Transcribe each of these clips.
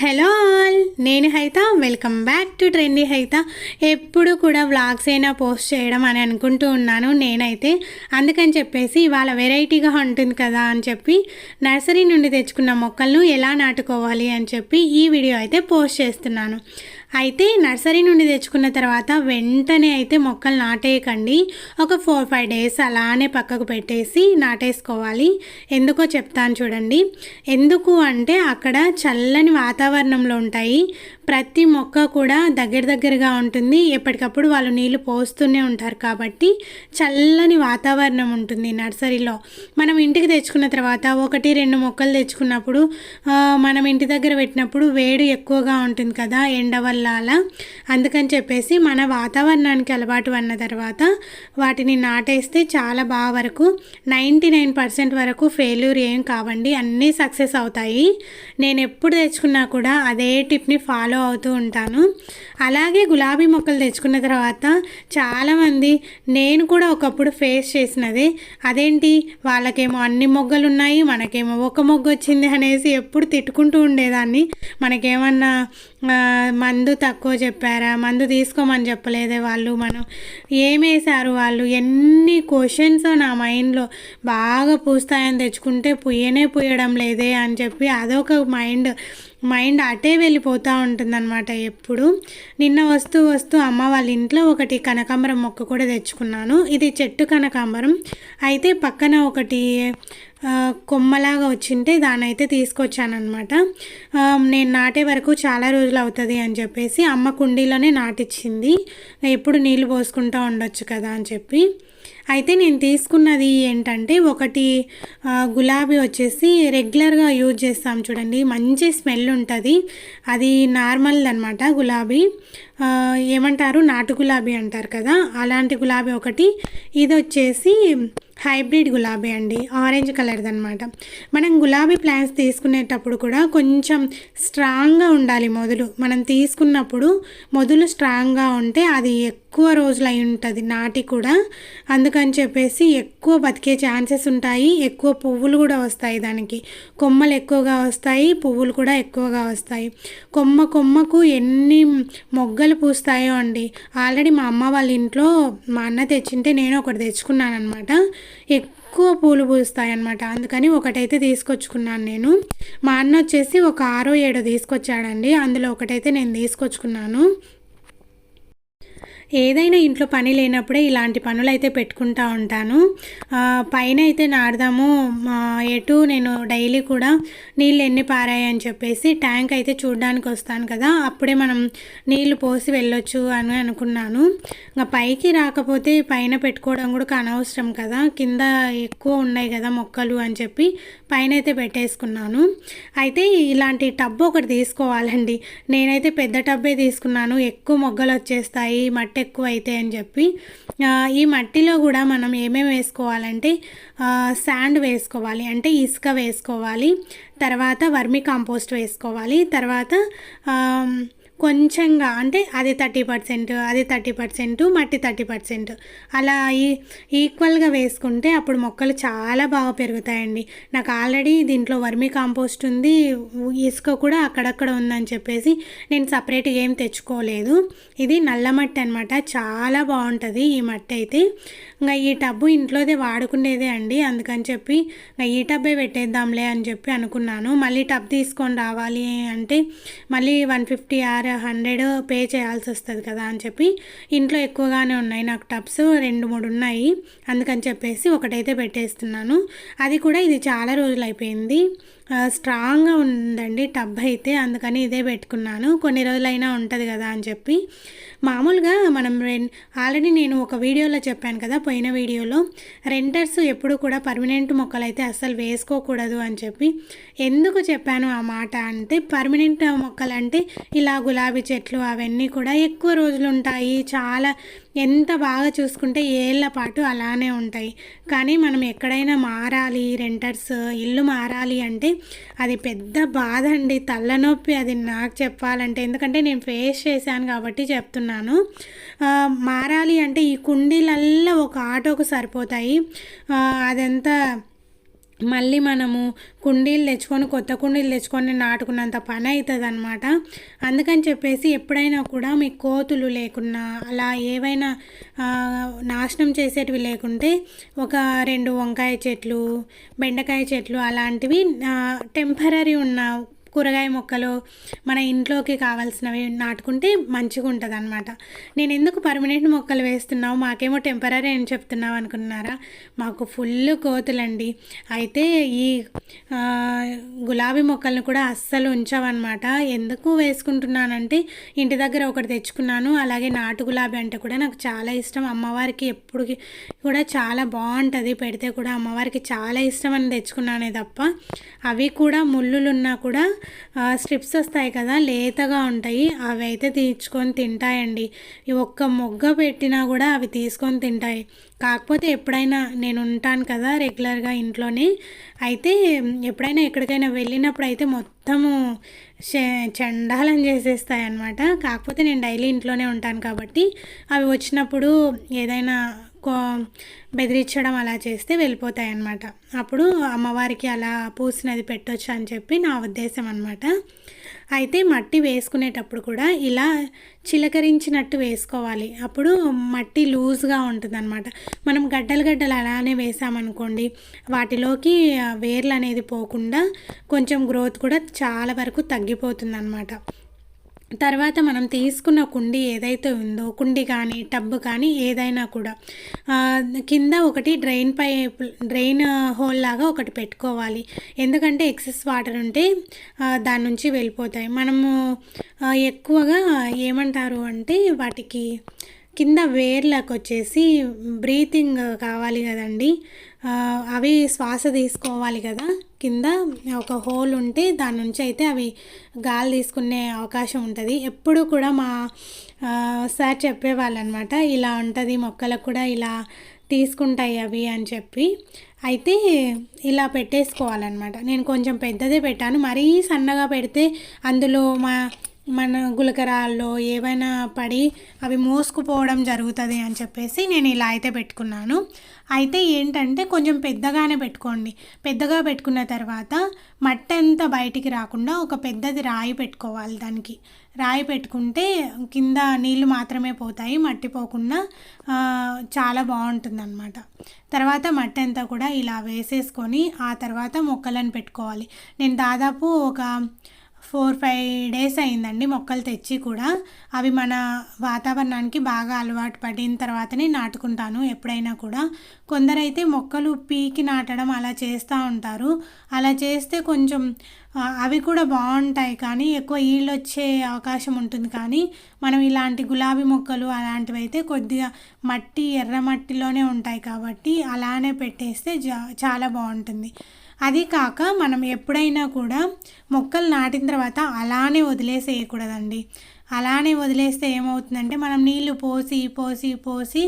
Hello all నేను Haitha welcome back to trendy Haitha. ఎప్పుడు కూడా వ్లాగ్స్ అయినా పోస్ట్ చేయడం అని అనుకుంటూ ఉన్నాను నేనైతే. అందుకని చెప్పేసి ఇవాళ వెరైటీగా ఉంటుంది కదా అని చెప్పి నర్సరీ నుండి తెచ్చుకున్న మొక్కలను ఎలా నాటుకోవాలి అని చెప్పి ఈ వీడియో అయితే పోస్ట్ చేస్తున్నాను. అయితే నర్సరీ నుండి తెచ్చుకున్న తర్వాత వెంటనే అయితే మొక్కలు నాటేయకండి. ఒక ఫోర్ ఫైవ్ డేస్ అలానే పక్కకు పెట్టేసి నాటేసుకోవాలి. ఎందుకో చెప్తాను చూడండి. ఎందుకు అంటే అక్కడ చల్లని వాతావరణంలో ఉంటాయి. ప్రతి మొక్క కూడా దగ్గర దగ్గరగా ఉంటుంది. ఎప్పటికప్పుడు వాళ్ళు నీళ్ళు పోస్తూనే ఉంటారు కాబట్టి చల్లని వాతావరణం ఉంటుంది నర్సరీలో. మనం ఇంటికి తెచ్చుకున్న తర్వాత ఒకటి రెండు మొక్కలు తెచ్చుకున్నప్పుడు మనం ఇంటి దగ్గర పెట్టినప్పుడు వేడి ఎక్కువగా ఉంటుంది కదా ఎండ వల్ల అలా అందుకని చెప్పేసి మన వాతావరణానికి అలవాటు అన్న తర్వాత వాటిని నాటేస్తే చాలా బాగా వరకు నైంటీ నైన్ పర్సెంట్ వరకు ఫెయిల్యూర్ ఏం కావండి. అన్నీ సక్సెస్ అవుతాయి. నేను ఎప్పుడు తెచ్చుకున్నా కూడా అదే టిప్ని ఫాలో అవుతూ ఉంటాను. అలాగే గులాబీ మొక్కలు తెచ్చుకున్న తర్వాత చాలామంది నేను కూడా ఒకప్పుడు ఫేస్ చేసినదే అదేంటి? వాళ్ళకేమో అన్ని మొగ్గలు ఉన్నాయి మనకేమో ఒక మొగ్గ వచ్చింది అనేసి ఎప్పుడు తిట్టుకుంటూ ఉండేదాన్ని. మనకేమన్నా మందు తక్కువ చెప్పారా? మందు తీసుకోమని చెప్పలేదే వాళ్ళు? మనం ఏమేశారు వాళ్ళు? ఎన్ని క్వశ్చన్స్ నా మైండ్లో బాగా పూస్తాయని తెచ్చుకుంటే పుయ్యనే పుయ్యడం లేదే అని చెప్పి అదొక మైండ్ మైండ్ అటే వెళ్ళిపోతూ ఉంటుందన్నమాట ఎప్పుడు. నిన్న వస్తూ వస్తూ అమ్మ వాళ్ళ ఇంట్లో ఒకటి కనకాంబరం మొక్క కూడా తెచ్చుకున్నాను. ఇది చెట్టు కనకాంబరం. అయితే పక్కన ఒకటి కొమ్మలాగా వచ్చింటే దాన్ని అయితే తీసుకొచ్చానమాట నేను నాటే వరకు చాలా రోజులు అవుతుంది అని చెప్పేసి అమ్మ కుండీలోనే నాటిచ్చింది. ఎప్పుడు నీళ్ళు పోసుకుంటూ ఉండొచ్చు కదా అని చెప్పి. అయితే నేను తీసుకున్నది ఏంటంటే ఒకటి గులాబీ వచ్చేసి రెగ్యులర్గా యూజ్ చేస్తాం చూడండి. మంచి స్మెల్ ఉంటుంది. అది నార్మల్ అనమాట గులాబీ. ఏమంటారు? నాటు గులాబీ అంటారు కదా? అలాంటి గులాబీ ఒకటి. ఇది వచ్చేసి హైబ్రిడ్ గులాబీ అండి ఆరెంజ్ కలర్ది అనమాట మనం గులాబీ ప్లాంట్స్ తీసుకునేటప్పుడు కూడా కొంచెం స్ట్రాంగ్గా ఉండాలి మొదలు. మనం తీసుకున్నప్పుడు మొదలు స్ట్రాంగ్గా ఉంటే అది ఎక్కువ రోజులు అయి ఉంటుంది నాటి కూడా. అందుకని చెప్పేసి ఎక్కువ బతికే ఛాన్సెస్ ఉంటాయి ఎక్కువ పువ్వులు కూడా వస్తాయి దానికి. కొమ్మలు ఎక్కువగా వస్తాయి పువ్వులు కూడా ఎక్కువగా వస్తాయి. కొమ్మ కొమ్మకు ఎన్ని మొగ్గలు పూస్తాయో అండి. ఆల్రెడీ మా అమ్మ వాళ్ళ ఇంట్లో మా అన్న తెచ్చింటే నేను ఒకటి తెచ్చుకున్నాను అనమాట ఎక్కువ పూలు పూస్తాయన్నమాట. అందుకని ఒకటైతే తీసుకొచ్చుకున్నాను నేను. మా అన్న వచ్చేసి ఒక ఆరో ఏడో తీసుకొచ్చాడండి. అందులో ఒకటైతే నేను తీసుకొచ్చుకున్నాను. ఏదైనా ఇంట్లో పని లేనప్పుడే ఇలాంటి పనులు అయితే పెట్టుకుంటా ఉంటాను. పైన అయితే నాడదాము మా ఎటు నేను డైలీ కూడా నీళ్ళు ఎన్ని పారాయని చెప్పేసి ట్యాంక్ అయితే చూడడానికి వస్తాను కదా అప్పుడే మనం నీళ్ళు పోసి వెళ్ళొచ్చు అని అనుకున్నాను. ఇంకా పైకి రాకపోతే పైన పెట్టుకోవడం కూడా అనవసరం కదా కింద ఎక్కువ ఉన్నాయి కదా మొక్కలు అని చెప్పి పైన అయితే పెట్టేసుకున్నాను. అయితే ఇలాంటి టబ్ ఒకటి తీసుకోవాలండి. నేనైతే పెద్ద టబ్బే తీసుకున్నాను. ఎక్కువ మొగ్గలు వచ్చేస్తాయి మట్టి ఎక్కువ అయితే అని చెప్పి ఈ మట్టిలో కూడా మనం ఏమేమి వేసుకోవాలంటే శాండ్ వేసుకోవాలి అంటే ఇసుక వేసుకోవాలి తర్వాత వర్మి కాంపోస్ట్ వేసుకోవాలి తర్వాత కొంచెంగా అంటే అది థర్టీ పర్సెంట్ అది థర్టీ పర్సెంట్ మట్టి థర్టీ పర్సెంట్. అలా ఈ ఈక్వల్గా వేసుకుంటే అప్పుడు మొక్కలు చాలా బాగా పెరుగుతాయండి. నాకు ఆల్రెడీ దీంట్లో వర్మి కాంపోస్ట్ ఉంది ఇసుక కూడా అక్కడక్కడ ఉందని చెప్పేసి నేను సపరేట్గా ఏం తెచ్చుకోలేదు. ఇది నల్ల మట్టి అనమాట చాలా బాగుంటుంది ఈ మట్టి అయితే. ఇంకా ఈ టబ్బు ఇంట్లోదే వాడుకునేదే అండి అందుకని చెప్పి ఇంకా ఈ టబ్బే పెట్టేద్దాంలే అని చెప్పి అనుకున్నాను. మళ్ళీ టబ్ తీసుకొని రావాలి అంటే మళ్ళీ one fifty or hundred pay చేయాల్సి వస్తుంది కదా అని చెప్పి ఇంట్లో ఎక్కువగానే ఉన్నాయి. నాకు టబ్స్ రెండు మూడు ఉన్నాయి. అందుకని చెప్పేసి ఒకటైతే పెట్టేస్తున్నాను. అది కూడా ఇది చాలా రోజులు అయిపోయింది స్ట్రాంగ్గా ఉందండి టబ్ అయితే అందుకని ఇదే పెట్టుకున్నాను. కొన్ని రోజులైనా ఉంటుంది కదా అని చెప్పి. మామూలుగా మనం రెన్ ఆల్రెడీ నేను ఒక వీడియోలో చెప్పాను కదా పోయిన వీడియోలో రెంటర్స్ ఎప్పుడు కూడా పర్మనెంట్ మొక్కలు అయితే అస్సలు వేసుకోకూడదు అని చెప్పి. ఎందుకు చెప్పాను ఆ మాట అంటే పర్మనెంట్ మొక్కలు అంటే ఇలా గులాబీ చెట్లు అవన్నీ కూడా ఎక్కువ రోజులు ఉంటాయి చాలా ఎంత బాగా చూసుకుంటే ఏళ్ళ పాటు అలానే ఉంటాయి. కానీ మనం ఎక్కడైనా మారాలి రెంటర్స్ ఇల్లు మారాలి అంటే అది పెద్ద బాధ అండి. తలనొప్పి అది నాకు చెప్పాలంటే. ఎందుకంటే నేను ఫేస్ చేశాను కాబట్టి చెప్తున్నాను. మారాలి అంటే ఈ కుండీలల్లో ఒక ఆటోకు సరిపోతాయి. అదంతా మళ్ళీ మనము కుండీలు తెచ్చుకొని కొత్త కుండీలు తెచ్చుకొని నాటుకున్నంత పని అవుతుంది అనమాట అందుకని చెప్పేసి ఎప్పుడైనా కూడా మీ కోతులు లేకున్నా అలా ఏవైనా నాశనం చేసేటివి లేకుంటే ఒక రెండు వంకాయ చెట్లు బెండకాయ చెట్లు అలాంటివి టెంపరీ ఉన్న కూరగాయ మొక్కలు మన ఇంట్లోకి కావాల్సినవి నాటుకుంటే మంచిగా ఉంటుంది అనమాట నేను ఎందుకు పర్మనెంట్ మొక్కలు వేస్తున్నావు? మాకేమో టెంపరీ అని చెప్తున్నావు అనుకున్నారా? మాకు ఫుల్ కోతులండి. అయితే ఈ గులాబీ మొక్కలను కూడా అస్సలు ఉంచావన్నమాట. ఎందుకు వేసుకుంటున్నానంటే ఇంటి దగ్గర ఒకటి తెచ్చుకున్నాను. అలాగే నాటు గులాబీ అంటే కూడా నాకు చాలా ఇష్టం. అమ్మవారికి ఎప్పుడు కూడా చాలా బాగుంటుంది. పెడితే కూడా అమ్మవారికి చాలా ఇష్టం అని తెచ్చుకున్నానే తప్ప అవి కూడా ముళ్ళులున్నా కూడా స్ట్రిప్స్ వస్తాయి కదా లేతగా ఉంటాయి అవి అయితే తీర్చుకొని తింటాయండి. ఒక్క మొగ్గ పెట్టినా కూడా అవి తీసుకొని తింటాయి. కాకపోతే ఎప్పుడైనా నేను ఉంటాను కదా రెగ్యులర్గా ఇంట్లోనే అయితే ఎప్పుడైనా ఎక్కడికైనా వెళ్ళినప్పుడు అయితే మొత్తము చండాలం చేసేస్తాయి అనమాట కాకపోతే నేను డైలీ ఇంట్లోనే ఉంటాను కాబట్టి అవి వచ్చినప్పుడు ఏదైనా బెదిరించడం అలా చేస్తే వెళ్ళిపోతాయి అన్నమాట అప్పుడు అమ్మవారికి అలా పూసినది పెట్టొచ్చు అని చెప్పి నా ఉద్దేశం అనమాట అయితే మట్టి వేసుకునేటప్పుడు కూడా ఇలా చిలకరించినట్టు వేసుకోవాలి. అప్పుడు మట్టి లూజ్గా అనమాట మనం గడ్డలు గడ్డలు అలానే వేసామనుకోండి వాటిలోకి వేర్లు అనేది పోకుండా కొంచెం గ్రోత్ కూడా చాలా వరకు తగ్గిపోతుంది అనమాట తర్వాత మనం తీసుకున్న కుండీ ఏదైతే ఉందో కుండి కానీ టబ్బు కానీ ఏదైనా కూడా కింద ఒకటి డ్రైన్ పైపు డ్రైన్ హోల్ లాగా ఒకటి పెట్టుకోవాలి. ఎందుకంటే ఎక్సెస్ వాటర్ ఉంటే దాని నుంచి వెళ్ళిపోతాయి. మనము ఎక్కువగా ఏమంటారు అంటే వాటికి కింద వేర్లకు వచ్చేసి బ్రీతింగ్ కావాలి కదండి. అవి శ్వాస తీసుకోవాలి కదా. కింద ఒక హోల్ ఉంటే దాని నుంచి అయితే అవి గాలి తీసుకునే అవకాశం ఉంటుంది. ఎప్పుడు కూడా మా సార్ చెప్పేవాళ్ళు అనమాట ఇలా ఉంటుంది మొక్కలకు కూడా ఇలా తీసుకుంటాయి అవి అని చెప్పి. అయితే ఇలా పెట్టేసుకోవాలన్నమాట నేను కొంచెం పెద్దదే పెట్టాను. మరీ సన్నగా పెడితే అందులో మా మన గులకరాల్లో ఏవైనా పడి అవి మోసుకుపోవడం జరుగుతుంది అని చెప్పేసి నేను ఇలా అయితే పెట్టుకున్నాను. అయితే ఏంటంటే కొంచెం పెద్దగానే పెట్టుకోండి. పెద్దగా పెట్టుకున్న తర్వాత మట్టి అంతా బయటికి రాకుండా ఒక పెద్దది రాయి పెట్టుకోవాలి దానికి. రాయి పెట్టుకుంటే కింద నీళ్ళు మాత్రమే పోతాయి మట్టి పోకుండా చాలా బాగుంటుంది అనమాట తర్వాత మట్టి అంతా కూడా ఇలా వేసేసుకొని ఆ తర్వాత మొక్కలను పెట్టుకోవాలి. నేను దాదాపు ఒక ఫోర్ ఫైవ్ డేస్ అయిందండి మొక్కలు తెచ్చి కూడా. అవి మన వాతావరణానికి బాగా అలవాటు పడిన తర్వాతనే నాటుకుంటాను ఎప్పుడైనా కూడా. కొందరైతే మొక్కలు పీకి నాటడం అలా చేస్తూ ఉంటారు. అలా చేస్తే కొంచెం అవి కూడా బాగుంటాయి కానీ ఎక్కువ ఈళ్ళు వచ్చే అవకాశం ఉంటుంది కానీ మనం ఇలాంటి గులాబీ మొక్కలు అలాంటివి అయితే కొద్దిగా మట్టి ఎర్ర మట్టిలోనే ఉంటాయి కాబట్టి అలానే పెట్టేస్తే చాలా బాగుంటుంది. అది కాక మనం ఎప్పుడైనా కూడా మొక్కలు నాటిన తర్వాత అలానే వదిలేసేయకూడదండి. అలానే వదిలేస్తే ఏమవుతుందంటే మనం నీళ్ళు పోసి పోసి పోసి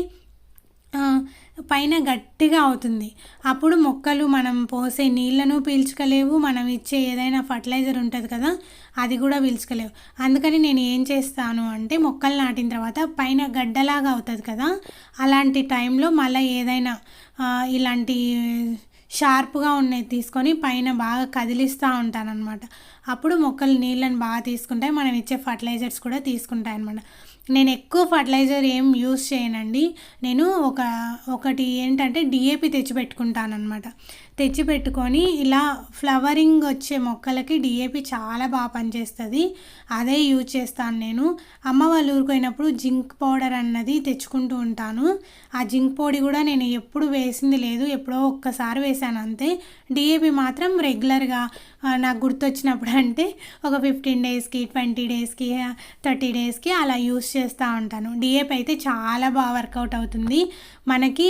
పైన గట్టిగా అవుతుంది. అప్పుడు మొక్కలు మనం పోసే నీళ్ళను పీల్చుకోలేవు. మనం ఇచ్చే ఏదైనా ఫర్టిలైజర్ ఉంటుంది కదా అది కూడా పీల్చుకోలేవు. అందుకని నేను ఏం చేస్తాను అంటే మొక్కలు నాటిన తర్వాత పైన గడ్డలాగా అవుతుంది కదా అలాంటి టైంలో మళ్ళీ ఏదైనా ఇలాంటి షార్ప్గా ఉన్నది తీసుకొని పైన బాగా కదిలిస్తూ ఉంటానన్నమాట. అప్పుడు మొక్కలు నీళ్ళని బాగా తీసుకుంటాయి. మనం ఇచ్చే ఫర్టిలైజర్స్ కూడా తీసుకుంటాయి అనమాట నేను ఎక్కువ ఫర్టిలైజర్ ఏం యూస్ చేయనండి. నేను ఒక ఒకటి ఏంటంటే డిఏపి తెచ్చిపెట్టుకుంటానమాట తెచ్చిపెట్టుకొని ఇలా ఫ్లవరింగ్ వచ్చే మొక్కలకి డిఏపి చాలా బాగా పనిచేస్తుంది. అదే యూజ్ చేస్తాను నేను. అమ్మ వాళ్ళు ఊరికి పోయినప్పుడు జింక్ పౌడర్ అన్నది తెచ్చుకుంటూ ఉంటాను. ఆ జింక్ పొడి కూడా నేను ఎప్పుడు వేసింది లేదు ఎప్పుడో ఒక్కసారి వేసాను అంతే. డిఏపి మాత్రం రెగ్యులర్గా నాకు గుర్తొచ్చినప్పుడు అంటే ఒక ఫిఫ్టీన్ డేస్కి ట్వంటీ డేస్కి థర్టీ డేస్కి అలా యూస్ చేస్తూ ఉంటాను. డిఏపి అయితే చాలా బాగా వర్కౌట్ అవుతుంది. మనకి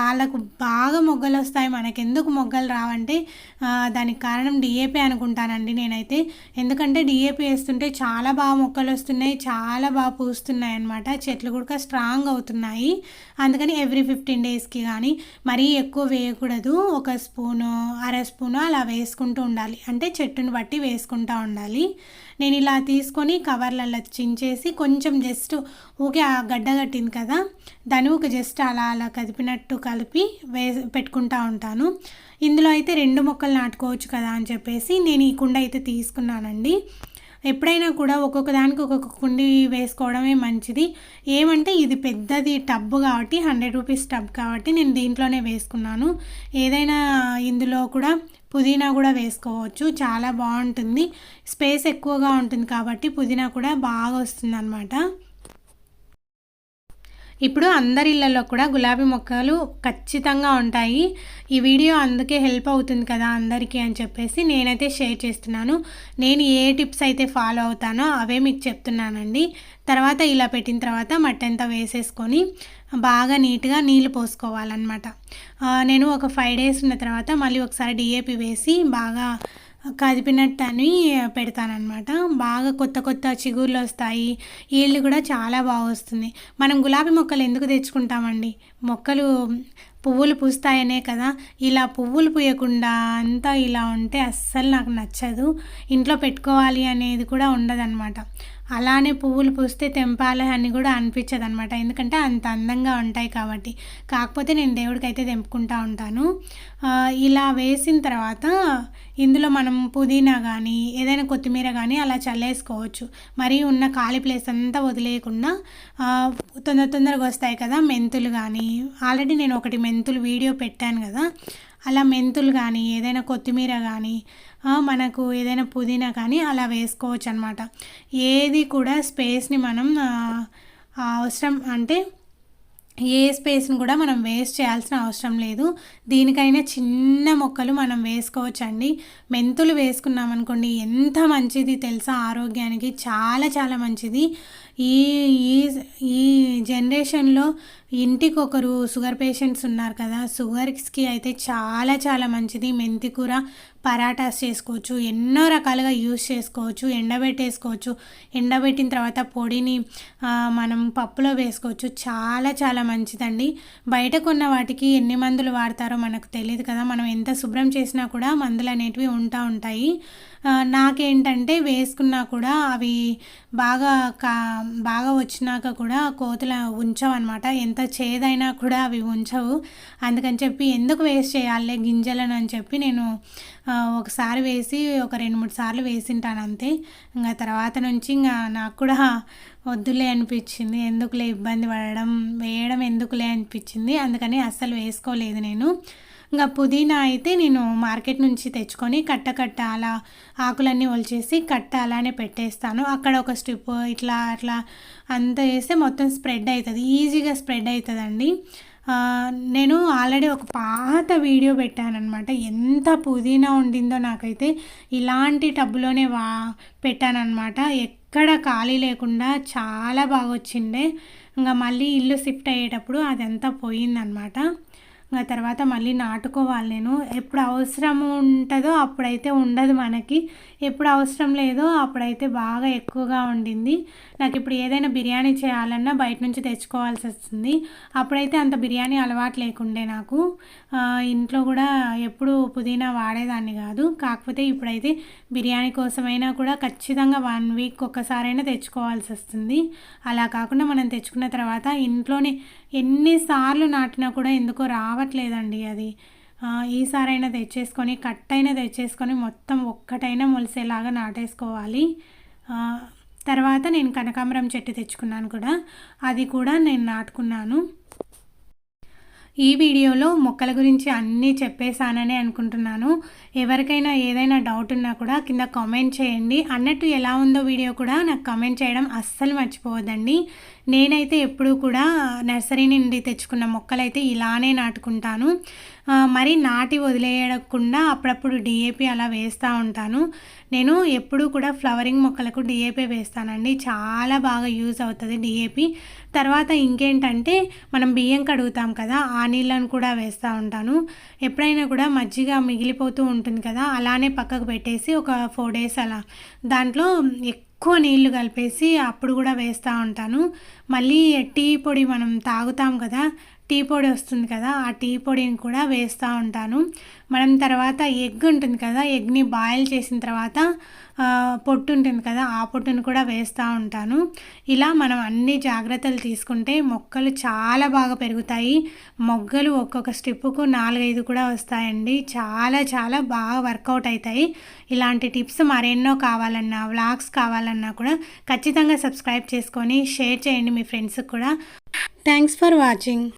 వాళ్ళకు బాగా మొగ్గలు వస్తాయి మనకెందుకు ఎందుకు మొగ్గలు రావంటే దానికి కారణం డిఏపి అనుకుంటానండి నేనైతే. ఎందుకంటే డిఏపి వేస్తుంటే చాలా బాగా మొక్కలు వస్తున్నాయి చాలా బాగా పూస్తున్నాయి అనమాట చెట్లు కూడా స్ట్రాంగ్ అవుతున్నాయి. అందుకని ఎవ్రీ ఫిఫ్టీన్ డేస్కి కానీ మరీ ఎక్కువ వేయకూడదు. ఒక స్పూను అర స్పూను అలా వేసుకుంటూ ఉండాలి. అంటే చెట్టును బట్టి వేసుకుంటూ ఉండాలి. నేను ఇలా తీసుకొని కవర్లలో చించేసి కొంచెం జస్ట్ ఊకే ఆ గడ్డ కట్టింది కదా దాని ఒక జస్ట్ అలా అలా కదిపినట్టు కలిపి వే పెట్టుకుంటూ ఉంటాను. ఇందులో అయితే రెండు మొక్కలు నాటుకోవచ్చు కదా అని చెప్పేసి నేను ఈ కుండ అయితే తీసుకున్నానండి. ఎప్పుడైనా కూడా ఒక్కొక్క దానికి ఒక్కొక్క కుండి వేసుకోవడమే మంచిది. ఏమంటే ఇది పెద్దది టబ్ కాబట్టి హండ్రెడ్ రూపీస్ టబ్ కాబట్టి నేను దీంట్లోనే వేసుకున్నాను. ఏదైనా ఇందులో కూడా పుదీనా కూడా వేసుకోవచ్చు. చాలా బాగుంటుంది. స్పేస్ ఎక్కువగా ఉంటుంది కాబట్టి పుదీనా కూడా బాగా వస్తుంది ఇప్పుడు అందరి ఇళ్ళలో కూడా గులాబీ మొక్కలు ఖచ్చితంగా ఉంటాయి. ఈ వీడియో అందుకే హెల్ప్ అవుతుంది కదా అందరికీ అని చెప్పేసి నేనైతే షేర్ చేస్తున్నాను. నేను ఏ టిప్స్ అయితే ఫాలో అవుతానో అవే మీకు చెప్తున్నానండి. తర్వాత ఇలా పెట్టిన తర్వాత మట్టంతా వేసేసుకొని బాగా నీట్గా నీళ్ళు పోసుకోవాలన్నమాట. నేను ఒక ఫైవ్ డేస్ ఉన్న తర్వాత మళ్ళీ ఒకసారి డిఏపి వేసి బాగా కదిపినట్టు అని పెడతానమాట బాగా కొత్త కొత్త చిగుర్లు వస్తాయి. ఈళ్ళు కూడా చాలా బాగా వస్తుంది. మనం గులాబీ మొక్కలు ఎందుకు తెచ్చుకుంటామండి? మొక్కలు పువ్వులు పూస్తాయనే కదా. ఇలా పువ్వులు పూయకుండా అంతా ఇలా ఉంటే అస్సలు నాకు నచ్చదు. ఇంట్లో పెట్టుకోవాలి అనేది కూడా ఉండదన్నమాట. అలానే పువ్వులు పూస్తే తెంపాలి అని కూడా అనిపించదు అనమాట ఎందుకంటే అంత అందంగా ఉంటాయి కాబట్టి. కాకపోతే నేను దేవుడికైతే తెంపుకుంటా తెంపుకుంటూ ఉంటాను ఇలా వేసిన తర్వాత ఇందులో మనం పుదీనా కానీ ఏదైనా కొత్తిమీర కానీ అలా చల్లేసుకోవచ్చు. మరి ఉన్న ఖాళీ ప్లేస్ అంతా వదిలేయకుండా తొందర తొందరగా వస్తాయి కదా మెంతులు కానీ ఆల్రెడీ నేను ఒకటి మెంతులు వీడియో పెట్టాను కదా. అలా మెంతులు కానీ ఏదైనా కొత్తిమీర కానీ మనకు ఏదైనా పుదీనా కానీ అలా వేసుకోవచ్చు అనమాట ఏది కూడా స్పేస్ని మనం అవసరం అంటే ఏ స్పేస్ని కూడా మనం వేస్ట్ చేయాల్సిన అవసరం లేదు. దీనికైనా చిన్న మొక్కలు మనం వేసుకోవచ్చు అండి మెంతులు వేసుకున్నాం అనుకోండి ఎంత మంచిది తెలుసా? ఆరోగ్యానికి చాలా చాలా మంచిది. ఈ ఈ ఈ జనరేషన్లో ఇంటికి ఒకరు షుగర్ పేషెంట్స్ ఉన్నారు కదా షుగర్స్కి అయితే చాలా చాలా మంచిది. మెంతి కూర పరాటాస్ చేసుకోవచ్చు. ఎన్నో రకాలుగా యూస్ చేసుకోవచ్చు. ఎండబెట్టేసుకోవచ్చు. ఎండబెట్టిన తర్వాత పొడిని మనం పప్పులో వేసుకోవచ్చు. చాలా చాలా మంచిదండి. బయట కొన్న వాటికి ఎన్ని మందులు వాడతారో మనకు తెలియదు కదా. మనం ఎంత శుభ్రం చేసినా కూడా మందులు అనేటివి ఉంటా ఉంటాయి. నాకేంటంటే వేసుకున్నా కూడా అవి బాగా కా బాగా వచ్చినాక కూడా కోతుల ఉంచవు అనమాట ఎంత చేదైనా కూడా అవి ఉంచవు. అందుకని చెప్పి ఎందుకు వేస్ట్ చేయాలి గింజలను అని చెప్పి నేను ఒకసారి వేసి ఒక రెండు మూడు సార్లు వేసింటాను అంతే. ఇంకా తర్వాత నుంచి ఇంకా నాకు కూడా వద్దులే అనిపించింది. ఎందుకులే ఇబ్బంది పడడం వేయడం ఎందుకులే అనిపించింది. అందుకని అస్సలు వేసుకోలేదు నేను. ఇంకా పుదీనా అయితే నేను మార్కెట్ నుంచి తెచ్చుకొని కట్ట కట్ట అలా ఆకులన్నీ ఒలిచేసి కట్ట అలానే పెట్టేస్తాను. అక్కడ ఒక స్ట్రిప్ ఇట్లా అట్లా అంతా వేస్తే మొత్తం స్ప్రెడ్ అవుతుంది. ఈజీగా స్ప్రెడ్ అవుతుందండి. నేను ఆల్రెడీ ఒక పాత వీడియో పెట్టానమాట ఎంత పుదీనా ఉండిందో నాకైతే ఇలాంటి టబ్బులోనే వా పెట్టానమాట ఎక్కడ ఖాళీ లేకుండా చాలా బాగా వచ్చిండే ఇంకా మళ్ళీ ఇల్లు షిఫ్ట్ అయ్యేటప్పుడు అదంతా పోయిందనమాట ఇంకా తర్వాత మళ్ళీ నాటుకోవాలి నేను. ఎప్పుడు అవసరం ఉంటుందో అప్పుడైతే ఉండదు మనకి. ఎప్పుడు అవసరం లేదో అప్పుడైతే బాగా ఎక్కువగా ఉండింది. నాకు ఇప్పుడు ఏదైనా బిర్యానీ చేయాలన్నా బయట నుంచి తెచ్చుకోవాల్సి వస్తుంది. అప్పుడైతే అంత బిర్యానీ అలవాటు లేకుండే నాకు. ఇంట్లో కూడా ఎప్పుడు పుదీనా వాడేదాన్ని కాదు. కాకపోతే ఇప్పుడైతే బిర్యానీ కోసమైనా కూడా ఖచ్చితంగా వన్ వీక్ ఒక్కసారైనా తెచ్చుకోవాల్సి వస్తుంది. అలా కాకుండా మనం తెచ్చుకున్న తర్వాత ఇంట్లోనే ఎన్నిసార్లు నాటినా కూడా ఎందుకో రావట్లేదండి అది. ఈసారైనా తెచ్చేసుకొని కట్ అయినా తెచ్చేసుకొని మొత్తం ఒక్కటైనా మొలిసేలాగా నాటేసుకోవాలి. తర్వాత నేను కనకాంబరం చెట్టు తెచ్చుకున్నాను కూడా. అది కూడా నేను నాటుకున్నాను. ఈ వీడియోలో మొక్కల గురించి అన్నీ చెప్పేశానని అనుకుంటున్నాను. ఎవరికైనా ఏదైనా డౌట్ ఉన్నా కూడా కింద కామెంట్ చేయండి. అన్నట్టు ఎలా ఉందో వీడియో కూడా నాకు కామెంట్ చేయడం అస్సలు మర్చిపోవద్దండి. నేనైతే ఎప్పుడూ కూడా నర్సరీ నుండి తెచ్చుకున్న మొక్కలైతే ఇలానే నాటుకుంటాను. మరి నాటి వదిలేయకుండా అప్పుడప్పుడు డిఏపి అలా వేస్తూ ఉంటాను. నేను ఎప్పుడూ కూడా ఫ్లవరింగ్ మొక్కలకు డిఏపి వేస్తానండి. చాలా బాగా యూజ్ అవుతుంది డిఏపి తర్వాత ఇంకేంటంటే మనం బియ్యం కడుగుతాం కదా ఆ నీళ్ళను కూడా వేస్తూ ఉంటాను. ఎప్పుడైనా కూడా మజ్జిగ మిగిలిపోతూ ఉంటుంది కదా అలానే పక్కకు పెట్టేసి ఒక ఫోర్ డేస్ అలా దాంట్లో ఎక్కువ నీళ్ళు కలిపేసి అప్పుడు కూడా వేస్తూ ఉంటాను. మళ్ళీ టీ పొడి మనం తాగుతాం కదా టీ పొడి వస్తుంది కదా ఆ టీ పొడిని కూడా వేస్తూ ఉంటాను. మనం తర్వాత ఎగ్ ఉంటుంది కదా ఎగ్ని బాయిల్ చేసిన తర్వాత పొట్టు ఉంటుంది కదా ఆ పొట్టును కూడా వేస్తూ ఉంటాను. ఇలా మనం అన్ని జాగ్రత్తలు తీసుకుంటే మొక్కలు చాలా బాగా పెరుగుతాయి. మొగ్గలు ఒక్కొక్క స్టెప్పుకు నాలుగైదు కూడా వస్తాయండి. చాలా చాలా బాగా వర్కౌట్ అవుతాయి. ఇలాంటి టిప్స్ మరెన్నో కావాలన్నా వ్లాగ్స్ కావాలన్నా కూడా ఖచ్చితంగా సబ్స్క్రైబ్ చేసుకొని షేర్ చేయండి మీ ఫ్రెండ్స్కి కూడా. Thanks for watching.